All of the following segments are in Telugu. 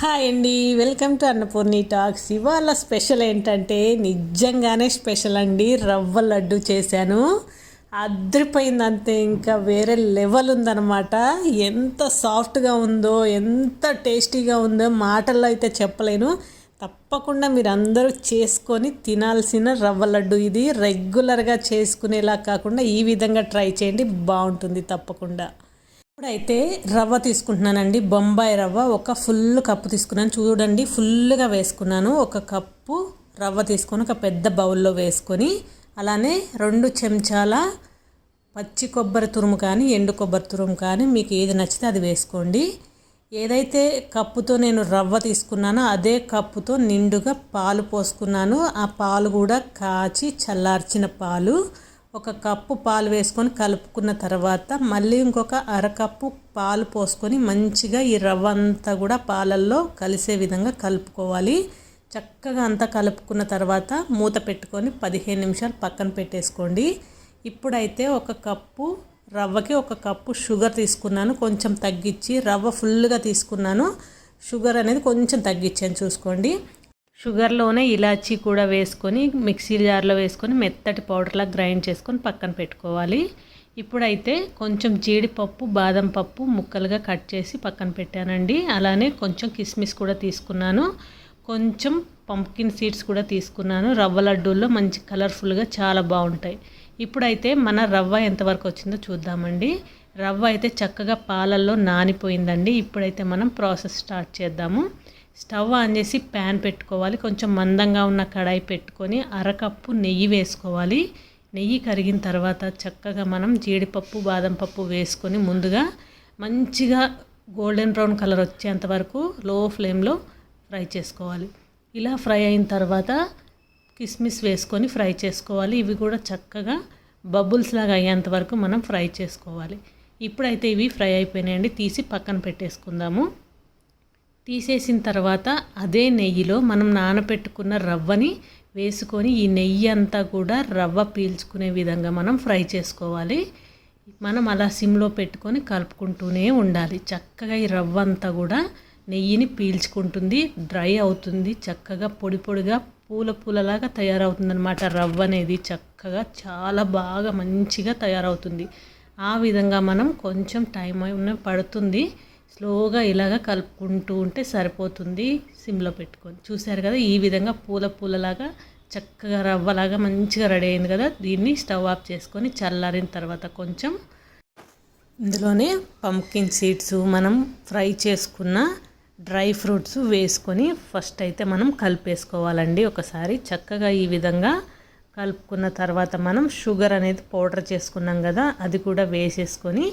హాయ్ అండి. Welcome to Annapurni talks. ఇవాళ స్పెషల్ ఏంటంటే నిజంగానే స్పెషల్ అండి. రవ్వ లడ్డు చేశాను. అద్రిపోయిందంతే ఇంకా వేరే లెవెల్ ఉందన్నమాట. ఎంత సాఫ్ట్గా ఉందో ఎంత టేస్టీగా ఉందో మాటల్లో అయితే చెప్పలేను. తప్పకుండా మీరు అందరూ చేసుకొని తినాల్సిన రవ్వ లడ్డు ఇది. రెగ్యులర్గా చేసుకునేలా కాకుండా ఈ విధంగా ట్రై చేయండి. బాగుంటుంది తప్పకుండా. ఇప్పుడైతే రవ్వ తీసుకుంటున్నానండి. బొంబాయి రవ్వ. ఒక ఫుల్ కప్పు తీసుకున్నాను. చూడండి ఫుల్గా వేసుకున్నాను. ఒక కప్పు రవ్వ తీసుకొని ఒక పెద్ద బౌల్లో వేసుకొని అలానే రెండు చెంచాల పచ్చి కొబ్బరి తురుము కానీ ఎండు కొబ్బరి తురుము కానీ మీకు ఏది నచ్చితే అది వేసుకోండి. ఏదైతే కప్పుతో నేను రవ్వ తీసుకున్నానో అదే కప్పుతో నిండుగా పాలు పోసుకున్నాను. ఆ పాలు కూడా కాచి చల్లార్చిన పాలు. ఒక కప్పు పాలు వేసుకొని కలుపుకున్న తర్వాత మళ్ళీ ఇంకొక అరకప్పు పాలు పోసుకొని మంచిగా ఈ రవ్వ అంతా కూడా పాలల్లో కలిసే విధంగా కలుపుకోవాలి. చక్కగా అంతా కలుపుకున్న తర్వాత మూత పెట్టుకొని పదిహేను నిమిషాలు పక్కన పెట్టేసుకోండి. ఇప్పుడైతే ఒక కప్పు రవ్వకి ఒక కప్పు షుగర్ తీసుకున్నాను. కొంచెం తగ్గించి రవ్వ ఫుల్గా తీసుకున్నాను. షుగర్ అనేది కొంచెం తగ్గించాను చూసుకోండి. షుగర్లోనే ఇలాచీ కూడా వేసుకొని మిక్సీ జార్లో వేసుకొని మెత్తటి పౌడర్లా గ్రైండ్ చేసుకొని పక్కన పెట్టుకోవాలి. ఇప్పుడైతే కొంచెం జీడిపప్పు బాదం పప్పు ముక్కలుగా కట్ చేసి పక్కన పెట్టానండి. అలానే కొంచెం కిస్మిస్ కూడా తీసుకున్నాను. కొంచెం పంప్కిన్ సీడ్స్ కూడా తీసుకున్నాను. రవ్వ లడ్డూల్లో మంచి కలర్ఫుల్గా చాలా బాగుంటాయి. ఇప్పుడైతే మన రవ్వ ఎంతవరకు వచ్చిందో చూద్దామండి. రవ్వ అయితే చక్కగా పాలల్లో నానిపోయిందండి. ఇప్పుడైతే మనం ప్రాసెస్ స్టార్ట్ చేద్దాము. స్టవ్ ఆన్ చేసి ప్యాన్ పెట్టుకోవాలి. కొంచెం మందంగా ఉన్న కడాయి పెట్టుకొని అరకప్పు నెయ్యి వేసుకోవాలి. నెయ్యి కరిగిన తర్వాత చక్కగా మనం జీడిపప్పు బాదం పప్పు వేసుకొని ముందుగా మంచిగా గోల్డెన్ బ్రౌన్ కలర్ వచ్చేంత వరకు లో ఫ్లేమ్లో ఫ్రై చేసుకోవాలి. ఇలా ఫ్రై అయిన తర్వాత కిస్మిస్ వేసుకొని ఫ్రై చేసుకోవాలి. ఇవి కూడా చక్కగా బబుల్స్ లాగా అయ్యేంత వరకు మనం ఫ్రై చేసుకోవాలి. ఇప్పుడైతే ఇవి ఫ్రై అయిపోయినాయండి. తీసి పక్కన పెట్టేసుకుందాము. తీసేసిన తర్వాత అదే నెయ్యిలో మనం నానబెట్టుకున్న రవ్వని వేసుకొని ఈ నెయ్యి అంతా కూడా రవ్వ పీల్చుకునే విధంగా మనం ఫ్రై చేసుకోవాలి. మనం అలా సిమ్లో పెట్టుకొని కలుపుకుంటూనే ఉండాలి. చక్కగా ఈ రవ్వ అంతా కూడా నెయ్యిని పీల్చుకుంటుంది డ్రై అవుతుంది చక్కగా పొడి పొడిగా పూల పూలలాగా తయారవుతుందన్నమాట. రవ్వ అనేది చక్కగా చాలా బాగా మంచిగా తయారవుతుంది. ఆ విధంగా మనం కొంచెం టైం పడుతుంది. స్లోగా ఇలాగ కలుపుకుంటూ ఉంటే సరిపోతుంది సిమ్లో పెట్టుకొని. చూసారు కదా ఈ విధంగా పూల పూలలాగా చక్కగా రవ్వలాగా మంచిగా రెడీ అయింది కదా. దీన్ని స్టవ్ ఆఫ్ చేసుకొని చల్లారిన తర్వాత కొంచెం ఇందులోనే పంకిన్ సీడ్స్ మనం ఫ్రై చేసుకున్న డ్రై ఫ్రూట్స్ వేసుకొని ఫస్ట్ అయితే మనం కలిపేసుకోవాలండి. ఒకసారి చక్కగా ఈ విధంగా కలుపుకున్న తర్వాత మనం షుగర్ అనేది పౌడర్ చేసుకున్నాం కదా అది కూడా వేసేసుకొని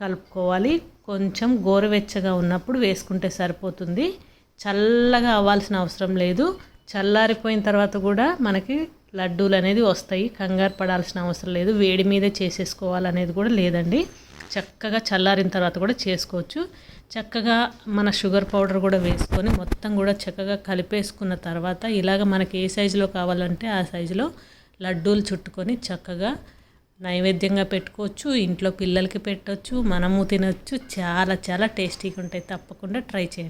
కలుపుకోవాలి. కొంచెం గోరువెచ్చగా ఉన్నప్పుడు వేసుకుంటే సరిపోతుంది. చల్లగా అవ్వాల్సిన అవసరం లేదు. చల్లారిపోయిన తర్వాత కూడా మనకి లడ్డూలు అనేది వస్తాయి. కంగారు పడాల్సిన అవసరం లేదు. వేడి మీదే చేసేసుకోవాలనేది కూడా లేదండి. చక్కగా చల్లారిన తర్వాత కూడా చేసుకోవచ్చు. చక్కగా మన షుగర్ పౌడర్ కూడా వేసుకొని మొత్తం కూడా చక్కగా కలిపేసుకున్న తర్వాత ఇలాగ మనకి ఏ సైజులో కావాలంటే ఆ సైజులో లడ్డూలు చుట్టుకొని చక్కగా నైవేద్యంగా పెట్టుకోవచ్చు ఇంట్లో పిల్లలకి పెట్టవచ్చు మనము తినవచ్చు చాలా చాలా టేస్టీగా ఉంటాయి. తప్పకుండా ట్రై చేయండి.